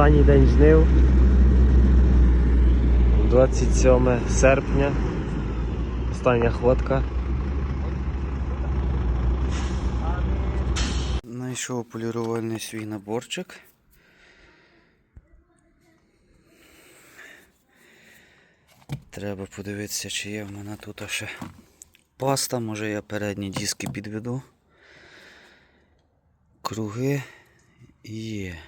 Останній день жнив. 27 серпня. Остання ходка. Знайшов полірувальний свій наборчик. Треба подивитися, чи є в мене тут ще паста. Може я передні диски підведу. Круги є.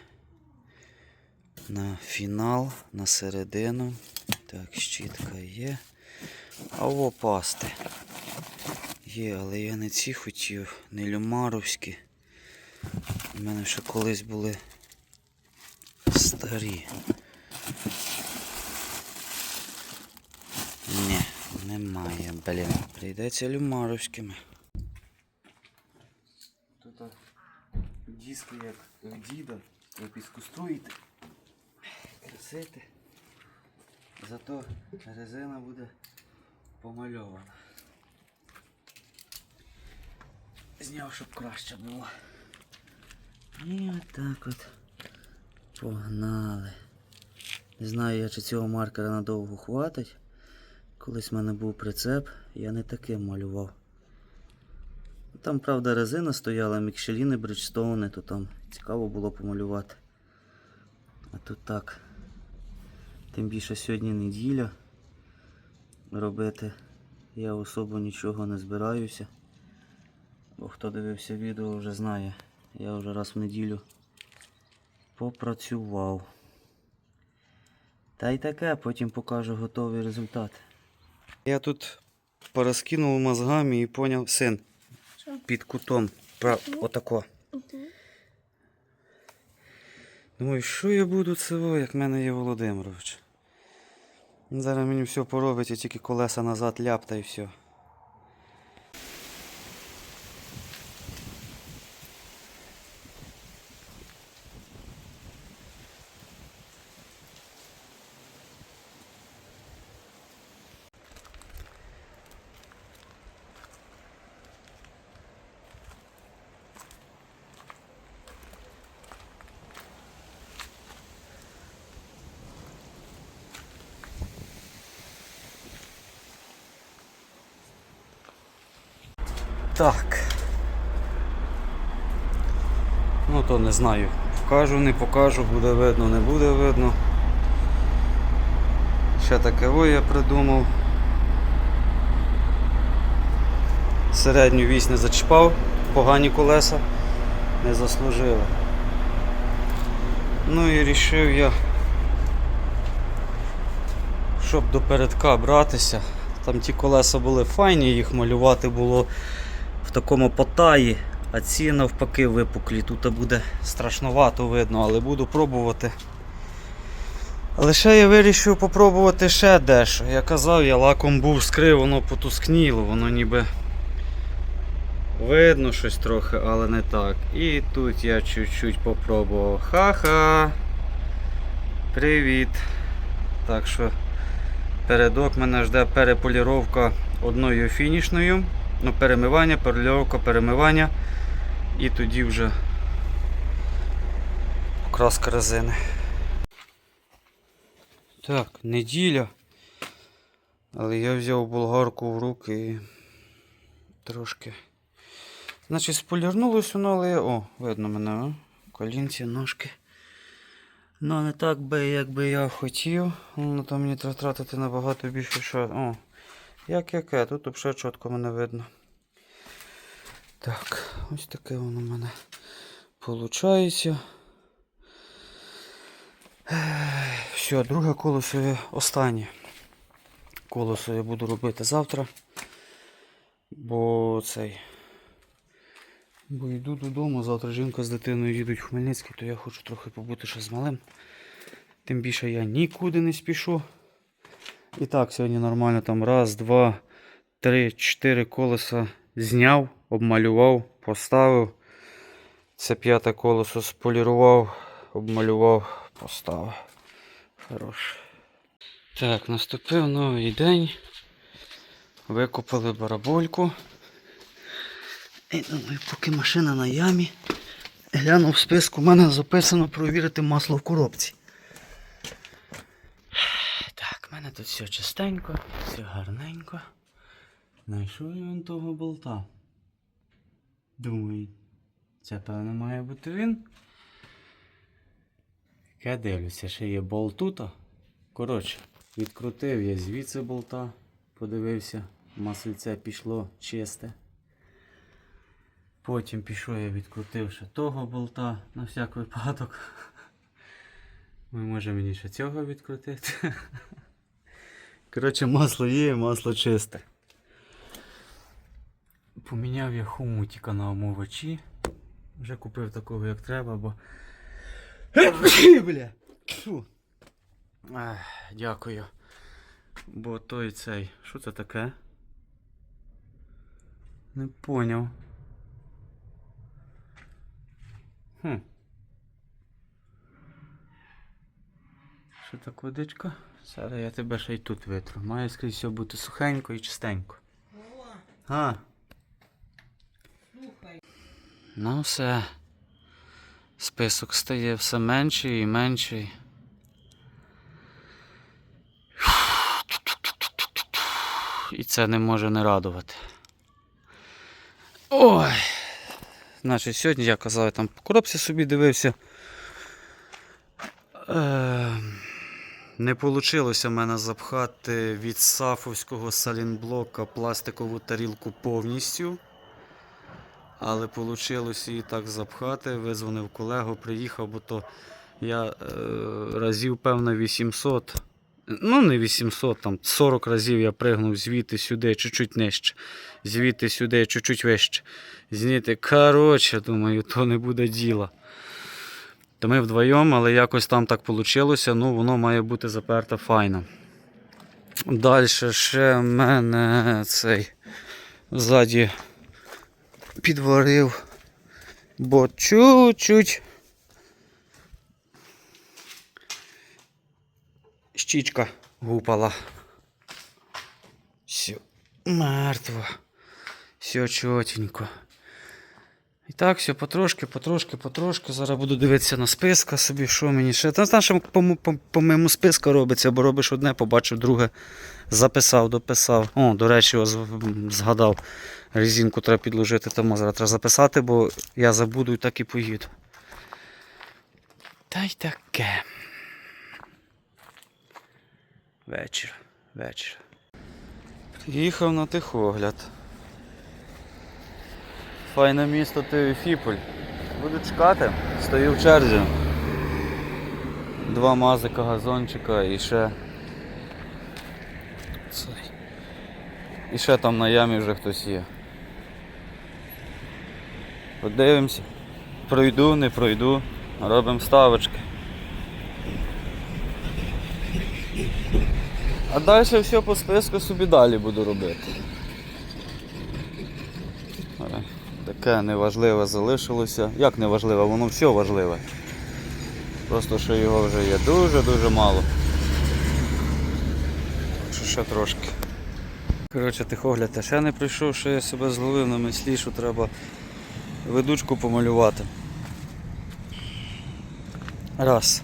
На фінал, на середину. Так, щітка є. А о, пасти. Є, але я не ці хотів, не люмаровські. У мене ще колись були старі. Ні, немає, блін. Прийдеться люмаровськими. Тут диски як діда, ви піскуструєте, красити. Зато резина буде помальована. Зняв, щоб краще було. І отак от погнали. Не знаю я, чи цього маркера надовго хватить. Колись в мене був прицеп, я не таким малював. Там, правда, резина стояла, мікшеліни, бриджстоуни, то там цікаво було помалювати. А тут так. Тим більше сьогодні неділя. Робити я особо нічого не збираюся. Бо хто дивився відео, вже знає. Я вже раз в неділю попрацював. Та й таке, потім покажу готовий результат. Я тут порозкинув мозгами і поняв син. Що? Під кутом. Прав... Отако. Думаю, що я буду цього, як в мене є Володимирович. Зараз мені все поробить, я тільки колеса назад ляпта і все. Так. Ну то не знаю. Покажу, не покажу, буде видно, не буде видно. Ще таке о я придумав. Середню вісь не зачіпав, погані колеса не заслужили. Ну і рішив я, щоб до передка братися. Там ті колеса були файні, їх малювати було в такому потаї, а ці навпаки випуклі. Тут буде страшновато видно, але буду пробувати. Ще я вирішив попробувати ще дещо. Я казав, я лаком був скрив, воно потускніло, воно ніби видно щось трохи, але не так. І тут я чуть-чуть попробував. Ха-ха! Привіт! Так що передок мене жде переполіровка одною фінішною. Ну, перемивання, поліровка, перемивання. І тоді вже окраска резини. Так, неділя. Але я взяв болгарку в руки і трошки. Значить, сполірнулось воно, але. О, видно мене, а? Колінці, ножки. Ну, не так би, як би я хотів. Ну, там мені треба тратити набагато більше що. О, як яке, тут взагалі чітко мене видно. Так, ось таке воно в мене виходить. Все, друге колесо останнє. Колесо я буду робити завтра. Бо цей. Бо йду додому, завтра жінка з дитиною їдуть в Хмельницький, то я хочу трохи побути ще з малим. Тим більше я нікуди не спішу. І так, сьогодні нормально там раз, два, три, чотири колеса зняв, обмалював, поставив. Це п'яте колесо сполірував, обмалював, поставив. Хороше. Так, наступив новий день. Викопали барабольку. І думаю, поки машина на ямі. Глянув в списку, у мене записано провірити масло в коробці. Так, в мене тут все чистенько, все гарненько. Знайшов я вон того болта. Думаю, це певно має бути він. Я дивлюся, ще є болт тут. Коротше, відкрутив я звідси болта, подивився, масельце пішло чисте. Потім пішов я відкрутив ще того болта на всяк випадок. Ми може мені ще цього відкрутити. Коротше, масло є, масло чисте. Поміняв я хомутика на омовачі. Вже купив такого як треба, бо. Бля. Дякую. Бо той цей. Що це таке? Не поняв. Хм. Що так водичка? Зараз я тебе ще й тут витру. Має скрізь все бути сухенько і чистенько. А. Ну все. Список стає все менший і менший. І це не може не радувати. Ой. Значить, сьогодні я казав, я там по коробці собі дивився. Е, не вийшло в мене запхати від сафовського салінблока пластикову тарілку повністю. Але вийшло її так запхати. Визвонив колегу, приїхав, бо то я е, разів, певно, 800. Ну, не 800, там 40 разів я пригнув звідти сюди, чуть-чуть нижче. Звідти сюди, чуть-чуть вище. Зніти. Коротше, думаю, то не буде діла. То ми вдвоєм, але якось там так вийшло. Ну, воно має бути заперте файно. Далі ще в мене цей ззаді підварив, бо чуть-чуть щічка гупала. Все мертво. Все чотенько. І так, все потрошки, потрошки, потрошки. Зараз буду дивитися на списка собі, що мені ще. Та знаєш, по, по, по моєму списку робиться, бо робиш одне, побачив друге, записав, дописав. О, до речі, ось згадав. Резинку треба підложити, тому зараз треба записати, бо я забуду і так і поїду. Та й таке. Вечір, вечір. Приїхав на тихогляд. Файне місто Теофіполь. Буду чекати, стою в черзі. Два мазика, газончика і ще. І ще там на ямі вже хтось є. Подивимося. Пройду, не пройду. Робимо ставочки. А далі все по списку собі далі буду робити. Е, Таке неважливе залишилося. Як неважливе, воно все важливе. Просто що його вже є дуже-дуже мало. Що ще трошки. Коротше, тихогляд я ще не прийшов, що я себе зловив на мислі, що треба ведучку помалювати. Раз.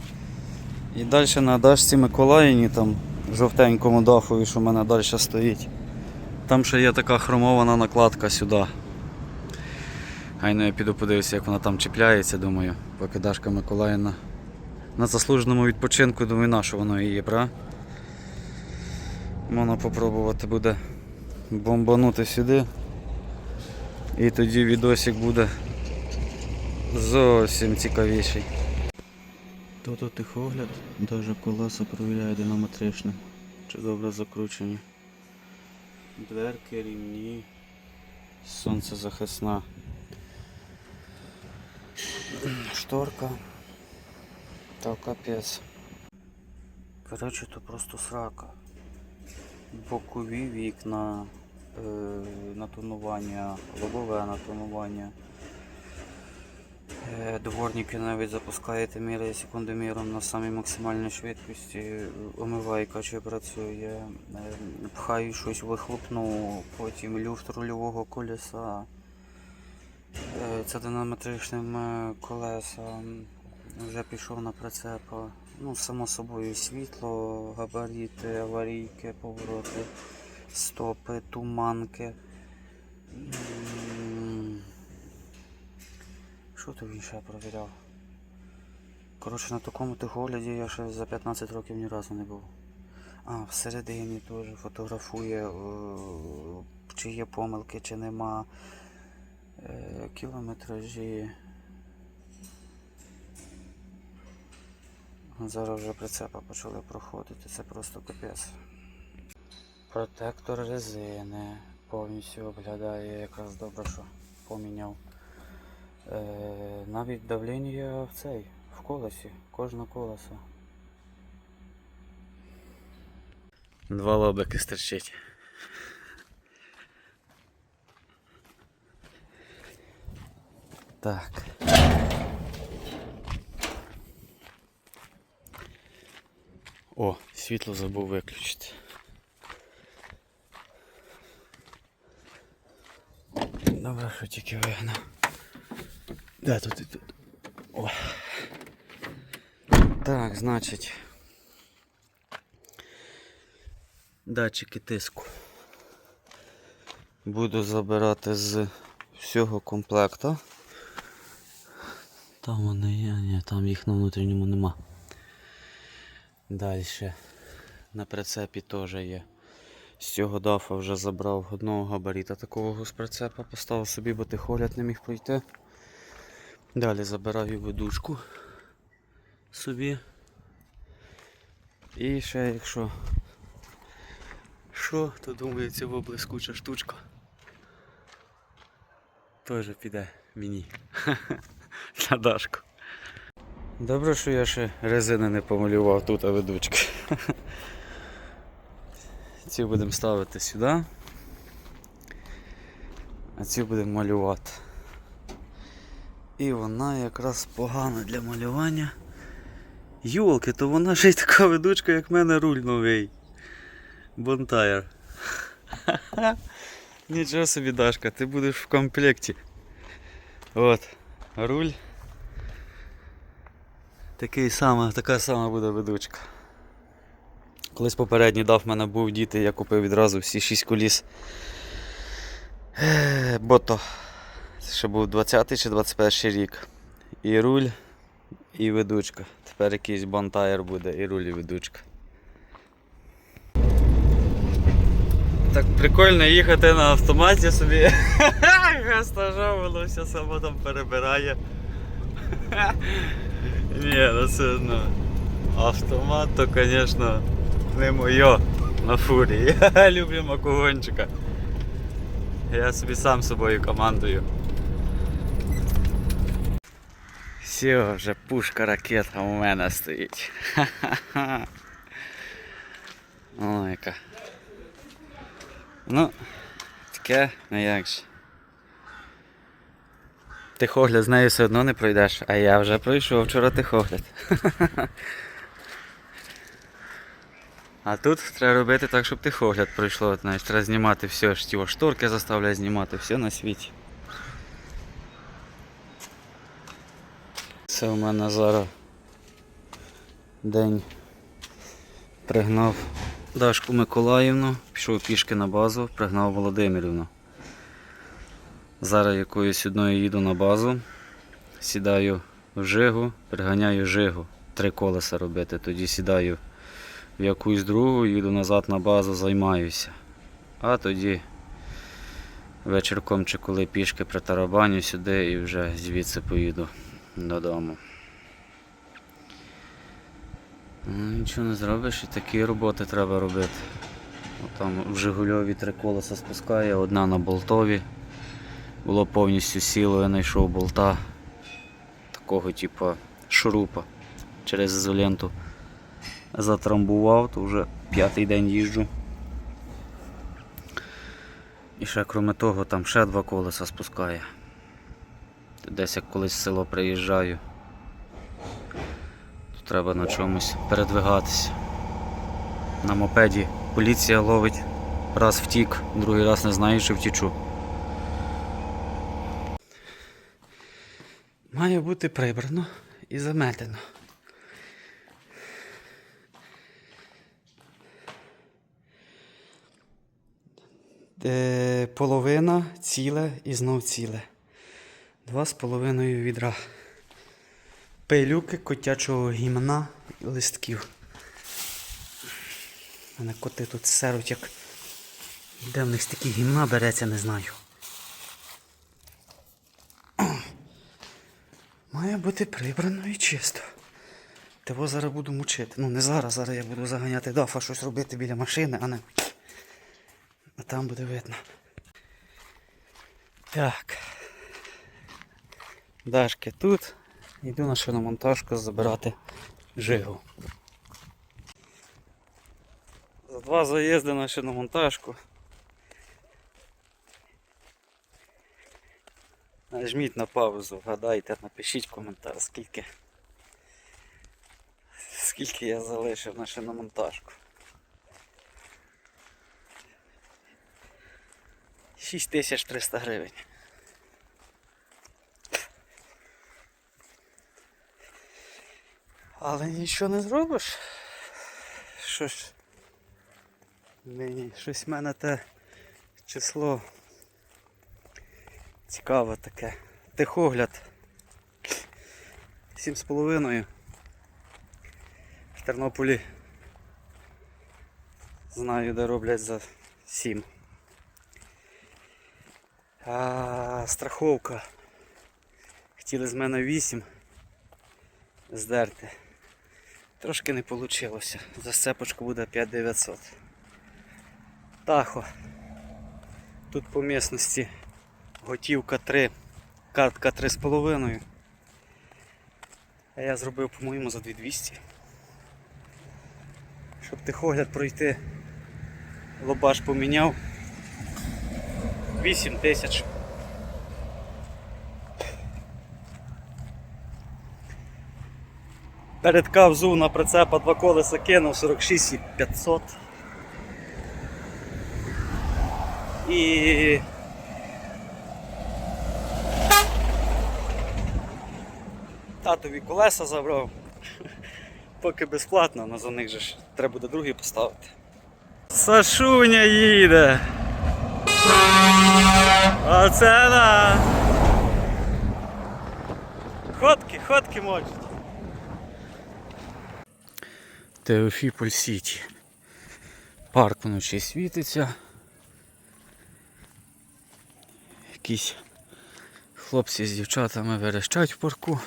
І далі на дашці Миколаївні, там жовтенькому дахові, що в мене далі стоїть. Там ще є така хромована накладка сюди. Гайно я піду подивлюся, як вона там чіпляється, думаю, поки Дашка Миколаївна на заслуженому відпочинку, думаю, на що воно є, правда? Можна попробувати буде бомбанути сюди. І тоді відосик буде зовсім цікавіший. Тут тихогляд, навіть колеса провіряє динаметричним, чи добре закручені. Дверки, рівні, сонцезахисна. Шторка. Та капець. Коротше, то просто срака. Бокові вікна, натонування, лобове натонування. Е, Дворники навіть запускаєте міряє секундоміром на самій максимальній швидкості, омивайка чи працює, е, пхаю щось вихлопну, потім люфт рульового колеса. Е, Це динаметричним е, колеса. Вже пішов на прицеп, Ну, само собою, світло, габаріти, аварійки, повороти, стопи, туманки. Що то він ще провіряв? Коротше, на такому тихогляді я ще за 15 років ні разу не був. А, всередині теж фотографує, е, чи є помилки, чи нема. Е, Кілометражі. Зараз вже прицепа почали проходити, це просто капець. Протектор резини повністю оглядає, якраз добре, що поміняв. Е, навіть давлення в цей, в колесі, кожне колесо. Два лобики стирчить. Так. О, світло забув виключити. Добре, що тільки вигнав. Де тут і тут? О. Так, значить. Датчики тиску. Буду забирати з всього комплекту. Там вони є, ні, там їх на внутрішньому нема. Далі на прицепі теж є. З цього дафа вже забрав одного габаріта такого з прицепа, поставив собі, бо тихогляд не міг пройти. Далі забираю ведучку собі. І ще якщо що, то думаю, це блискуча штучка. Теж піде мені. На Дашку. Добре, що я ще резини не помалював тут, а ведучки. Ці будемо ставити сюди. А ці будемо малювати. І вона якраз погана для малювання. Йолки, то вона ж й така ведучка, як в мене руль новий. Бонтайр. Нічого собі, Дашка, ти будеш в комплекті. От, руль. Такий сама, така сама буде ведучка. Колись попередній дав в мене був діти, я купив відразу всі 6 коліс. Бото. Це ще був 20 чи 21 рік. І руль, і ведучка. Тепер якийсь бонтайр буде, і руль, і ведучка. Так прикольно їхати на автоматі собі. Все само там перебирає. Ні, ну все одно. Автомат то, звісно, не моє на фурі. Я люблю макогончика. Я собі сам собою командую. Все, вже пушка ракета у мене стоїть. Ха-ха-ха. О, яка. Ну, таке, ну як ж. Тихогляд з нею все одно не пройдеш, а я вже пройшов вчора тихогляд. А тут треба робити так, щоб тихогляд пройшло. Знаєш, треба знімати все, ті шторки заставляють знімати, все на світі. Це у мене зараз день пригнав Дашку Миколаївну, пішов пішки на базу, пригнав Володимирівну. Зараз якоюсь одною їду на базу, сідаю в жигу, приганяю жигу, три колеса робити, тоді сідаю в якусь другу, їду назад на базу, займаюся. А тоді вечірком чи коли пішки притарабаню сюди і вже звідси поїду додому. Ну, нічого не зробиш, і такі роботи треба робити. От Там в Жигульові три колеса спускає, одна на болтові. Було повністю сіло, я знайшов болта такого типу шурупа через ізоленту. Затрамбував, то вже п'ятий день їжджу. І ще крім того, там ще два колеса спускає. Десь як колись в село приїжджаю. Тут треба на чомусь передвигатися. На мопеді поліція ловить, раз втік, другий раз не знаю, чи втічу. Має бути прибрано і заметено. Половина ціле і знов ціле. Два з половиною відра. Пилюки котячого гімна і листків. У мене коти тут серуть, як. Де в них стільки гімна береться, не знаю. Має бути прибрано і чисто. Того зараз буду мучити. Ну не зараз, зараз я буду заганяти дафа щось робити біля машини, а не. Там буде видно. Так. Дашки тут. Йду на шиномонтажку забирати жигу. За два заїзди на шиномонтажку. Нажміть на паузу, вгадайте, напишіть коментар, скільки. Скільки я залишив на шиномонтажку. 6300 гривень. Але нічого не зробиш. Що ж. Щось в мене те число цікаве таке. З половиною. В Тернополі знаю, де роблять за 7. А страховка. Хотіли з мене 8 здерти. Трошки не вийшло. За сцепочку буде 5900. Тахо. Тут по місності готівка 3, картка 3,5. А я зробив, по-моєму, за 2200. Щоб тихогляд пройти, лобаш поміняв. 8 тисяч. Передка взув на прицепа два колеса кинув 46 і 500. І татові колеса забрав. Поки безплатно, але за них же ж треба буде другий поставити. Сашуня їде. Оце да. Ходки, ходки можуть. Теофіполь Сіті. Парк вночі світиться. Якісь хлопці з дівчатами верещать в парку.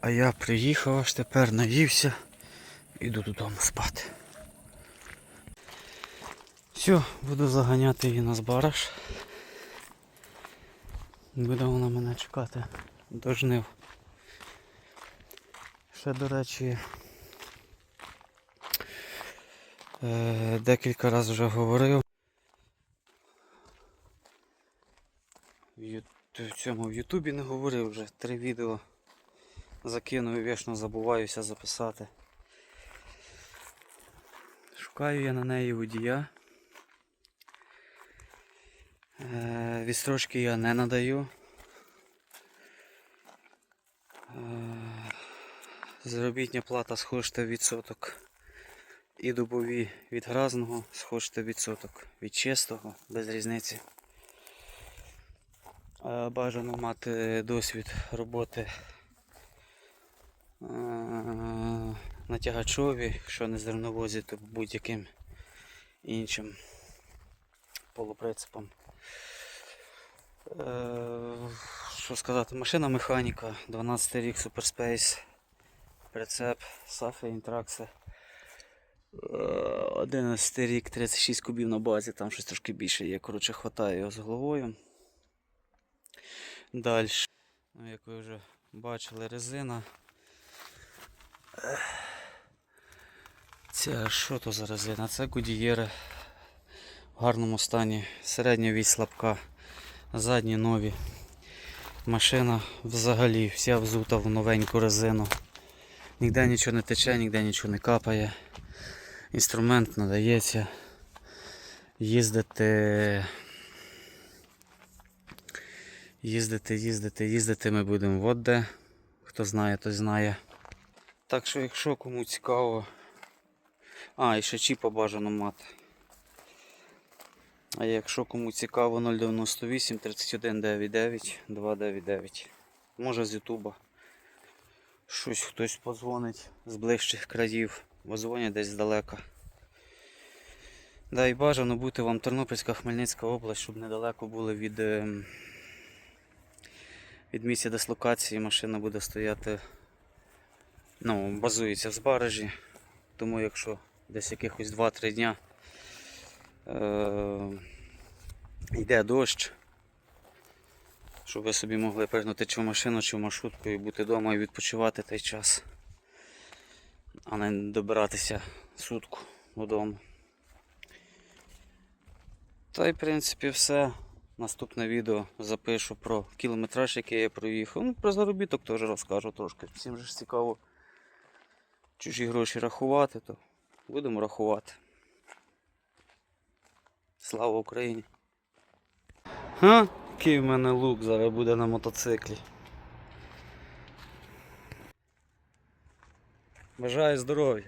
А я приїхав аж тепер, наївся, іду додому спати. Все, буду заганяти її на збараж. Буде вона мене чекати до жнив. Ще, до речі, е, декілька разів вже говорив. В цьому в Ютубі не говорив вже. Три відео закинув і вічно забуваюся записати. Шукаю я на неї водія. Е, Відстрочки я не надаю. Е, Заробітня плата схожте відсоток. І добові від гразного схожте відсоток. Від чистого, без різниці. Е, Бажано мати досвід роботи е, на тягачові, якщо не зерновозі, то будь-яким іншим полуприцепом. Е, Що сказати, машина механіка, 12 рік Суперспейс, прицеп, Сафи Інтракси. 11 рік, 36 кубів на базі, там щось трошки більше є. Коротше, хватає його з головою. Далі. Ну, як ви вже бачили, резина. Це що то за резина? Це Goodyear в гарному стані. Середня вісь слабка, задні нові. Машина взагалі вся взута в новеньку резину. Ніде нічого не тече, ніде нічого не капає. Інструмент надається. Їздити. Їздити, їздити, їздити ми будемо в де. Хто знає, той знає. Так що, якщо кому цікаво. А, і ще чіпа бажано мати. А якщо кому цікаво 098 31 99 299. Може з Ютуба. Щось хтось подзвонить з ближчих країв, бо дзвонять десь здалека. Да, і бажано бути вам Тернопільська Хмельницька область, щоб недалеко були від, ем, від місця дислокації. Машина буде стояти, ну, базується в Збаражі. Тому якщо десь якихось 2-3 дня йде дощ, щоб ви собі могли пригнути чи в машину, чи в маршрутку і бути вдома і відпочивати той час, а не добиратися сутку додому. Та й в принципі все. Наступне відео запишу про кілометраж, який я проїхав. Ну, про заробіток теж розкажу трошки. Всім же ж цікаво чужі гроші рахувати, то будемо рахувати. Слава Україні! Ха? Який в мене лук зараз буде на мотоциклі. Бажаю здоров'я.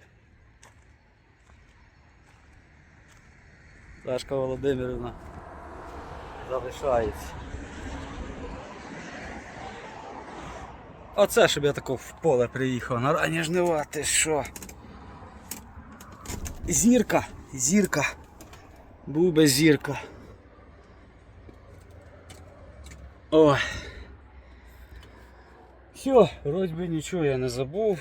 Сашка Володимирівна залишається. Оце, щоб я тако в поле приїхав на ранні жнива, ти що? Зірка, зірка. Був би зірка. О! Все, вроді нічого я не забув.